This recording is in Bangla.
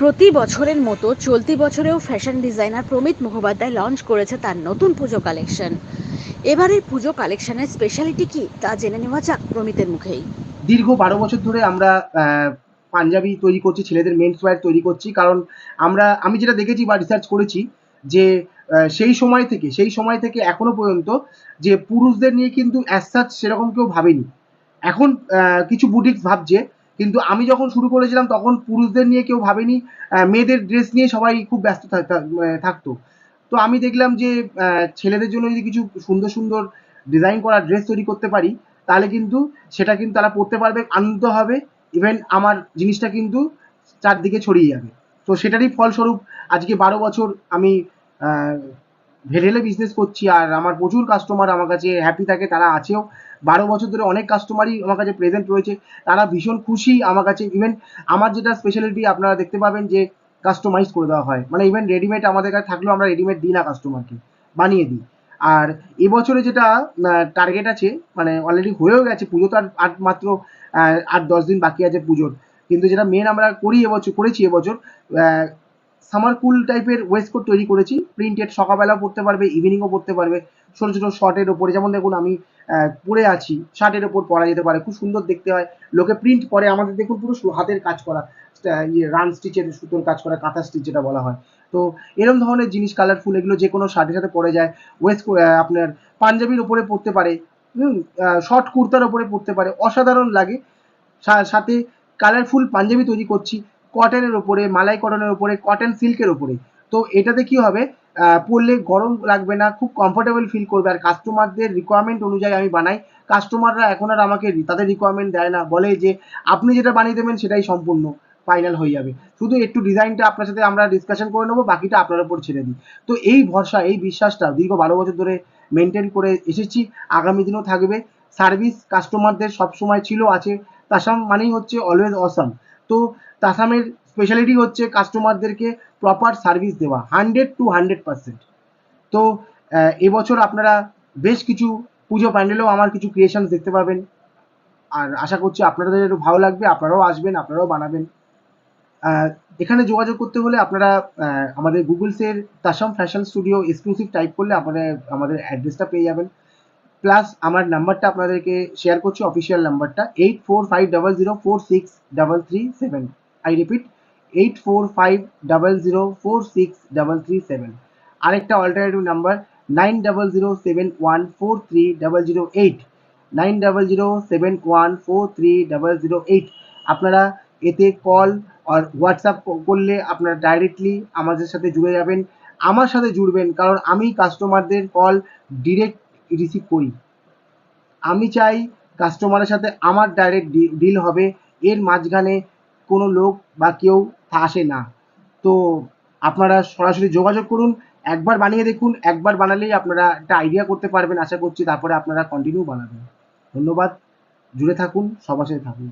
প্রতি বছরের মতো চলতি বছরেও ফ্যাশন ডিজাইনার প্রমিত মুখোপাধ্যায় লঞ্চ করেছে তার নতুন পুজো কালেকশন। এবারের পুজো কালেকশনের স্পেশালিটি কি তা জেনে নেওয়া যাক প্রমিতের মুখেই। দীর্ঘ বারো বছর ধরে আমরা পাঞ্জাবি তৈরি করছি, ছেলেদের মেন্স ওয়্যার তৈরি করছি। কারণ আমরা, আমি যেটা দেখেছি বা রিসার্চ করেছি যে সেই সময় থেকে, সেই সময় থেকে এখনও পর্যন্ত যে পুরুষদের নিয়ে কিন্তু অ্যাজ সেরকম কেউ ভাবেনি। এখন কিছু বুটিক্স ভাবছে কিন্তু আমি যখন শুরু করেছিলাম, তখন পুরুষদের নিয়ে কেউ ভাবেনি মেয়েদের ড্রেস নিয়ে সবাই খুব ব্যস্ত থাকতো। তো আমি দেখলাম যে ছেলেদের জন্য যদি কিছু সুন্দর সুন্দর ডিজাইন করা ড্রেস তৈরি করতে পারি, তাহলে কিন্তু সেটা কিন্তু তারা পড়তে পারবে আনন্দ হবে। ইভেন আমার জিনিসটা কিন্তু চারদিকে ছড়িয়ে যাবে। তো সেটারই ফলস্বরূপ আজকে বারো বছর আমি ভেরেলে বিজনেস করছি আর আমার প্রচুর কাস্টমার আমার কাছে হ্যাপি থাকে, তারা আছেও। বারো বছর ধরে অনেক কাস্টমারই আমার কাছে প্রেজেন্ট রয়েছে, তারা ভীষণ খুশি আমার কাছে। ইভেন আমার যেটা স্পেশালিটি আপনারা দেখতে পাবেন যে কাস্টমাইজ করে দেওয়া হয়। মানে ইভেন রেডিমেড আমাদের কাছে থাকলেও আমরা রেডিমেড দিই না কাস্টমারকে বানিয়ে দিই। আর এবছরে যেটা টার্গেট আছে মানে অলরেডি হয়েও গেছে পুজো তো আর আর মাত্র আট দশ দিন বাকি আছে পুজোর। কিন্তু যেটা মেন আমরা করি এবছর, করেছি এবছর সামার কুল টাইপের ওয়েস্টকোট তৈরি করেছি। প্রিন্টেড সকালবেলাও পড়তে পারবে ইভিনিংও পরতে পারবে। ছোট ছোট শর্টের ওপরে, যেমন দেখুন আমি পরে আছি শার্টের ওপর পরা যেতে পারে। খুব সুন্দর দেখতে হয়। লোকে প্রিন্ট করে, আমাদের দেখুন পুরো হাতের কাজ করা। ইয়ে রান স্টিচের সুতোর কাজ করা, কাঁথা স্টিচ যেটা বলা হয়। তো এরকম ধরনের জিনিস কালারফুল এগুলো যে কোনো শার্টের সাথে পরে যায়। ওয়েস্ট আপনার পাঞ্জাবির ওপরে পরতে পারে। হুম শর্ট কুর্তার ওপরে পরতে পারে। অসাধারণ লাগে। সাথে কালারফুল পাঞ্জাবি তৈরি করছি। কটনের ওপরে মালাই কটনের ওপরে কটন সিল্কের ওপরে তো এটাতে কি হবে? পরলে গরম লাগবে না, খুব কমফোর্টেবল ফিল করবে। আর কাস্টমারদের রিকোয়ারমেন্ট অনুযায়ী আমি বানাই। কাস্টমাররা এখন আর আমাকে তাদের রিকোয়ারমেন্ট দেয় না। বলে যে, আপনি যেটা বানিয়ে দেবেন সেটাই সম্পূর্ণ ফাইনাল হয়ে যাবে। শুধু একটু ডিজাইনটা আপনার সাথে আমরা ডিসকাশন করে নেব, বাকিটা আপনার উপর ছেড়ে দিই। তো এই ভরসা, এই বিশ্বাসটা দীর্ঘ বারো বছর ধরে মেনটেন করে এসেছি। আগামী দিনও থাকবে। সার্ভিস কাস্টমারদের সবসময় ছিল, আছে। তাসাম মানেই হচ্ছে অলওয়েজ অসাম তো তাসামের স্পেশালিটি হচ্ছে কাস্টমারদেরকে প্রপার সার্ভিস দেওয়া হান্ড্রেড টু হান্ড্রেড পার্সেন্ট তো এবছর আপনারা বেশ কিছু পুজো প্যান্ডেলেও আমার কিছু ক্রিয়েশন দেখতে পাবেন। আর আশা করছি আপনাদের একটু ভালো লাগবে, আপনারাও আসবেন, আপনারাও বানাবেন। এখানে যোগাযোগ করতে হলে আপনারা আমাদের গুগলসের Tasam fashion studio exclusive type করলে আপনারা আমাদের অ্যাড্রেসটা পেয়ে যাবেন। প্লাস আমার নাম্বারটা আপনাদেরকে শেয়ার করছি অফিসিয়াল নাম্বারটা eight four five double zero four six double three seven I repeat eight four five double zero four six double three seven আরেকটা alternative number nine double zero seven one four three double zero eight nine double zero seven one four three double zero eight আপনারা এতে কল আর হোয়াটসঅ্যাপ করলে আপনারা ডাইরেক্টলি আমাদের সাথে জুড়ে যাবেন, আমার সাথে জুড়বেন, কারণ আমি কাস্টমারদের কল ডিরেক্ট রিসিভ করি। আমি চাই কাস্টমারের সাথে আমার ডাইরেক্ট ডিল হবে, এর মাঝখানে কোনো লোক বা কেউ আসে না। তো আপনারা সরাসরি যোগাযোগ করুন, একবার বানিয়ে দেখুন, একবার বানালেই আপনারা একটা আইডিয়া করতে পারবেন, আশা করছি তারপরে আপনারা কন্টিনিউ বানাবেন। ধন্যবাদ, জুড়ে থাকুন, সবার সাথে থাকুন।